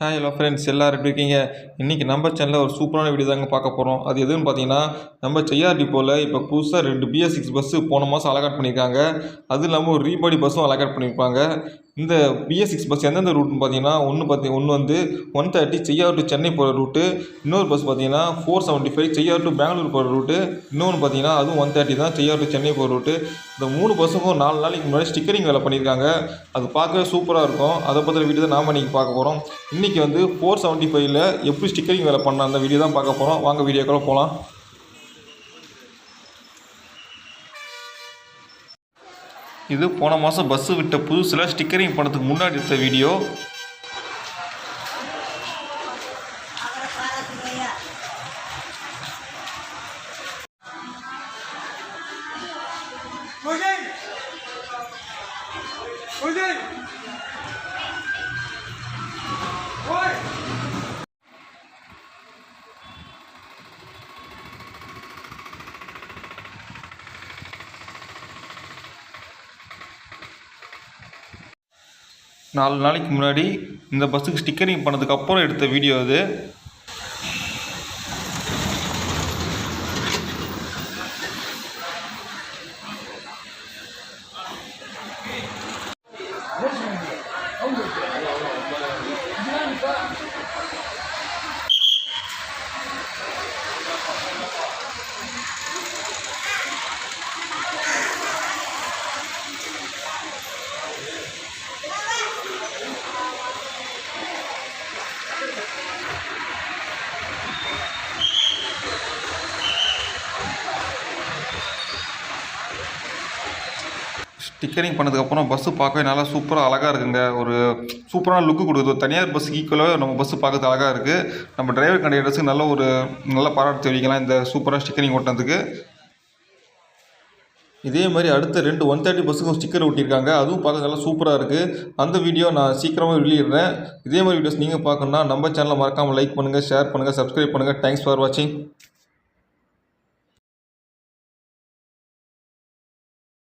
Hi hello friends எல்லோரும் எப்படி இருக்கீங்க? இன்றைக்கி நம்ம சேனலில் ஒரு சூப்பரான வீடியோ தாங்க பார்க்க போகிறோம் அது எதுன்னு பார்த்தீங்கன்னா நம்ம செய்யார் டிப்போவில் இப்போ புதுசாக ரெண்டு பிஎஸ் சிக்ஸ் பஸ்ஸு போன மாதம் அலகாட் பண்ணியிருக்காங்க. அதுவும் இல்லாமல் ஒரு ரீபாடி பஸ்ஸும் அலகாட் பண்ணியிருப்பாங்க. இந்த பிஎஸ் சிக்ஸ் பஸ் எந்தெந்த ரூட்னு பார்த்தீங்கன்னா ஒன்று பார்த்தி ஒன்று வந்து one thirty Cheyyar to Chennai போகிற ரூட்டு இன்னொரு பஸ் பார்த்தீங்கன்னா four seventy five Cheyyar to Bangalore போகிற ரூட்டு இன்னொன்று பார்த்தீங்கன்னா அதுவும் ஒன் தேர்ட்டி தான் செய்யார் டு சென்னை போகிற ரூட்டு இந்த மூணு பஸ்ஸுக்கும் நாலு நாளைக்கு முன்னாடி ஸ்டிக்கரிங் வேலை பண்ணியிருக்காங்க. அது பார்க்கவே சூப்பராக இருக்கும். அதை பற்றின வீடியோ தான் நாம் இன்றைக்கி பார்க்க போகிறோம் இன்றைக்கி வந்து ஃபோர் செவன்ட்டி ஃபைவ்ல எப்படி ஸ்டிக்கரிங் வேலை பண்ண அந்த வீடியோ தான் பார்க்க போகிறோம் வாங்க வீடியோக்குள்ள போகலாம் இது போன மாதம் பஸ்ஸு விட்ட புதுசில் ஸ்டிக்கரிங் பண்ணதுக்கு முன்னாடி எடுத்த வீடியோ Okay. நாலு நாளைக்கு முன்னாடி இந்த பஸ்ஸுக்கு ஸ்டிக்கரிங் பண்ணதுக்கப்புறம் எடுத்த வீடியோ அது. டிக்கரிங் பண்ணதுக்கப்புறம் பஸ்ஸு பார்க்கவே நல்லா சூப்பராக அழகாக இருக்குங்க. ஒரு சூப்பரான லுக்கு கொடுக்குது. தனியார் பஸ் ஈக்குவலாக நம்ம பஸ்ஸு பார்க்கறது அழகாக இருக்குது நம்ம டிரைவர் கண்டக்டர்ஸுக்கு நல்ல ஒரு நல்ல பாராட்டு தெரிவிக்கலாம் இந்த சூப்பராக ஸ்டிக்கரிங் ஓட்டினதுக்கு. இதே மாதிரி அடுத்த ரெண்டு ஒன் தேர்ட்டி பஸ்ஸுக்கும் ஸ்டிக்கர் ஒட்டியிருக்காங்க. அதுவும் பார்க்க நல்லா சூப்பராக இருக்குது அந்த வீடியோ நான் சீக்கிரமாக வெளியிடுறேன் இதே மாதிரி வீடியோஸ் நீங்கள் பார்க்கணுன்னா நம்ம சேனலை மறக்காமல் லைக் பண்ணுங்கள் ஷேர் பண்ணுங்கள் சப்ஸ்கிரைப் பண்ணுங்கள் தேங்க்ஸ் ஃபார் வாட்சிங்